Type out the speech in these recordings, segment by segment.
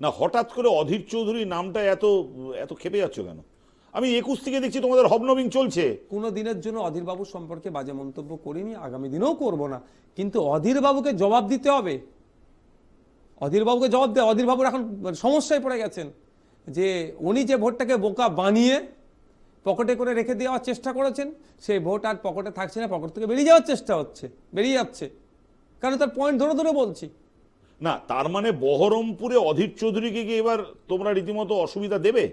না, হঠাৎ করে অধীর চৌধুরী নামটা এত এত খেপে যাচ্ছ কেন? আমি একুশ থেকে দেখছি তোমাদের হবনবিং চলছে। কোনো দিনের জন্য অধীরবাবু সম্পর্কে বাজে মন্তব্য করিনি, আগামী দিনেও করব না। কিন্তু অধীরবাবুকে জবাব দিতে হবে। অধীরবাবুকে জবাব দেয় অধীরবাবুর এখন সমস্যায় পড়ে গেছেন যে উনি যে ভোটটাকে বোকা বানিয়ে পকেটে করে রেখে দেওয়ার চেষ্টা করেছেন, সেই ভোট আর পকেটে থাকছে না, পকেট থেকে বেরিয়ে যাওয়ার চেষ্টা হচ্ছে, বেরিয়ে যাচ্ছে। কারণ তার পয়েন্ট ধরে ধরে বলছি। না তার মানে বহরমপুরে অধীর চৌধুরীকে কি এবার তোমরা রীতিমতো অসুবিধা দেবে?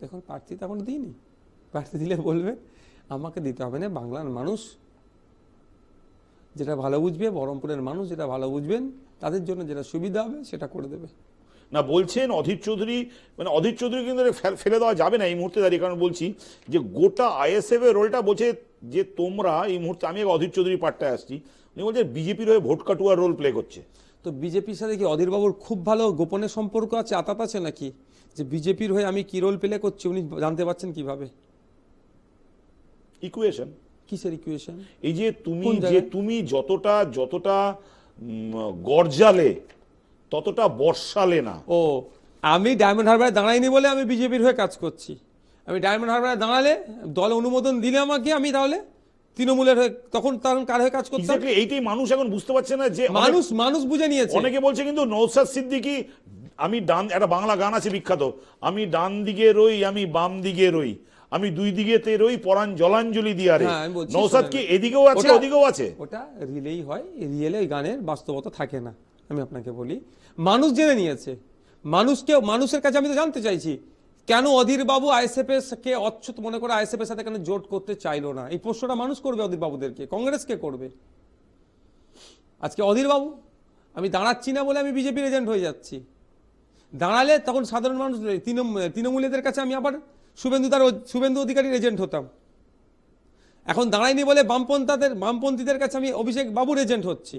দেখুন প্রার্থী তো এখন দিইনি। প্রার্থী দিলে বলবে আমাকে দিতে হবে না বাংলার মানুষ যেটা ভালো বুঝবে বহরমপুরের মানুষ যেটা ভালো বুঝবেন তাদের জন্য যেটা সুবিধা হবে সেটা করে দেবে। না বলছেন অধীর চৌধুরী মানে অধীর চৌধুরী কিন্তু ফেলে দেওয়া যাবে না এই মুহূর্তে দাঁড়িয়ে কারণ বলছি যে গোটা আইএসএফ এর রোলটা বলছে যে তোমরা এই মুহূর্তে আমি অধীর চৌধুরী পাঠটায় আসছি উনি বলছে বিজেপির হয়ে ভোট কাটুয়ার রোল প্লে করছে। তো বিজেপির সাথে কি অধীরবাবুর খুব ভালো গোপনে সম্পর্ক আছে আতাত আছে নাকি? যে বিজেপির হয়ে আমি কি রোল প্লে করছি উনি জানতে পারছেন কীভাবে? ইকুয়েশন কিসের ইকুয়েশন এই যে তুমি যে তুমি যতটা যতটা গর্জালে ততটা বর্ষালে না। ও আমি ডায়মন্ড হারবারে দাঁড়াইনি বলে আমি বিজেপির হয়ে কাজ করছি। আমি ডায়মন্ড হারবারে দাঁড়ালে দল অনুমোদন দিলে আমাকে আমি তাহলে তৃণমূলের হয়ে তখন তখন কার হয়ে কাজ এক্স্যাক্টলি এইটাই মানুষ এখন বুঝতে পারছে না যে মানুষ মানুষ বুঝে নিয়েছে। অনেকে বলছে কিন্তু নৌসাদ সিদ্দিকি আমি ডান একটা বাংলা গান আছে বিখ্যাত আমি ডান দিকে রই আমি বাম দিকে রই আমি দুই দিকেতে রই পরাণ জলাঞ্জলি দিয়ারে হ্যাঁ, নৌসাদ কি এদিকেও আছে ওদিকেও আছে? ওটা রিলেই হয় রিয়েলে ওই গানের বাস্তবতা থাকে না আমি আপনাকে বলি। মানুষ জেনে নিয়েছে। মানুষকে মানুষের কাছে আমি তো জানতে চাইছি কেন অধীর বাবু আইএসএফ কে অচ্ছুত মনে করে আইএসএফ এর সাথে কেন জোট করতে চাইলো না? এই প্রশ্নটা মানুষ করবে অধীর বাবুদেরকে কংগ্রেস কে করবে? আজকে অধীর বাবু আমি দাঁড়াচ্ছি না বলে আমি বিজেপির এজেন্ট হয়ে যাচ্ছি। দাঁড়ালে তখন সাধারণ মানুষ তৃণমূল, তৃণমূলীদের কাছে আমি আবার শুভেন্দু তার শুভেন্দু অধিকারীর এজেন্ট হতাম। এখন দাঁড়াইনি বলে বামপন্থাদের বামপন্থীদের কাছে আমি অভিষেক বাবুর এজেন্ট হচ্ছি।